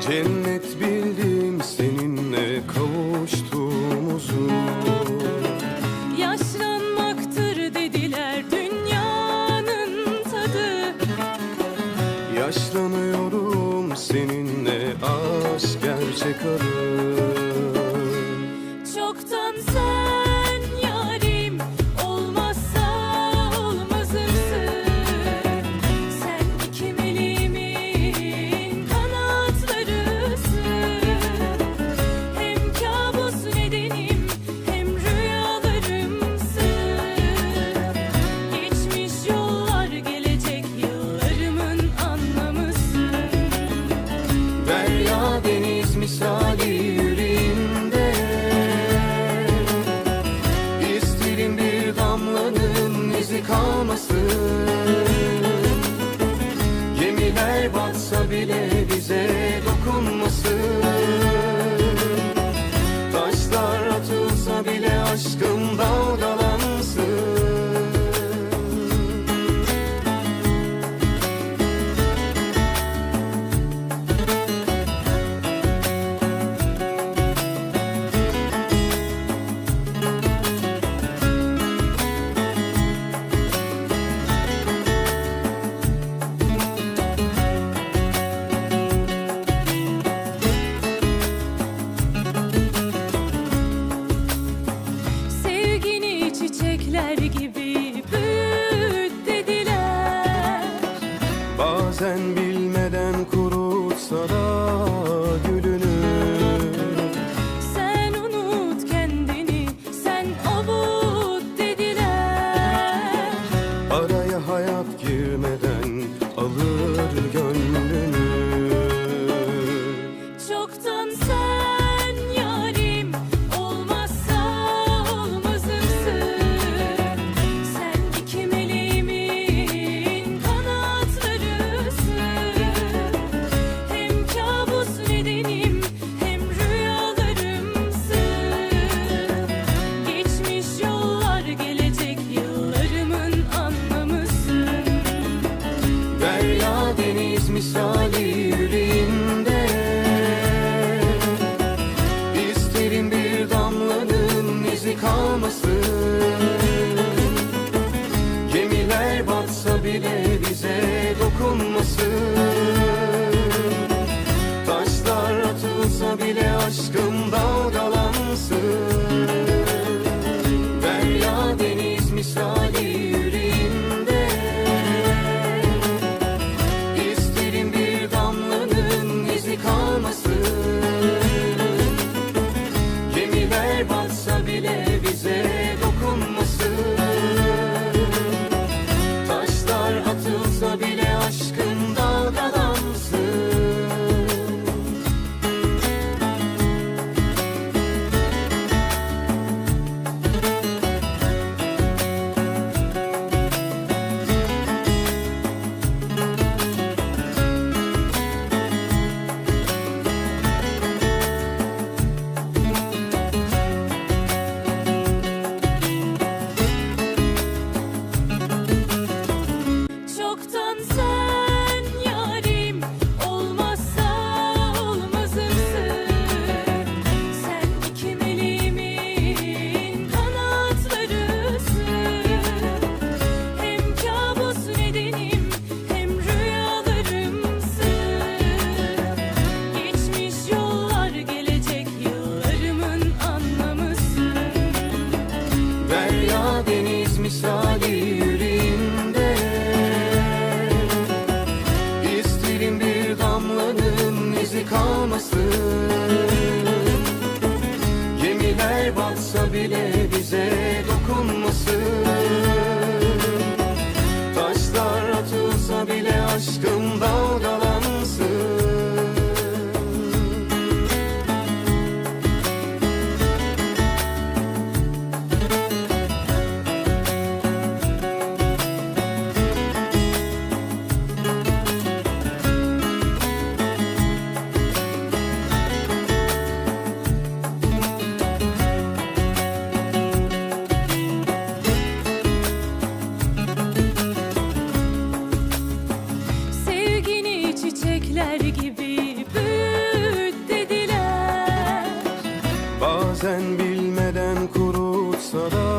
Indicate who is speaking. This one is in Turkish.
Speaker 1: Cennet
Speaker 2: bildim seninle kavuştuğumuzu. Yaşlanmaktır dediler dünyanın tadı. Yaşlanıyorum seninle aşk
Speaker 1: gerçek arı 있어. Bazen bir misali yüreğimde İsterim bir damlanın izi kalmasın. bize gemiler batsa bile bize dokunmasın. Taşlar atılsa bile aşkım
Speaker 2: aşkımdan
Speaker 1: Bazen bilmeden kurutsa da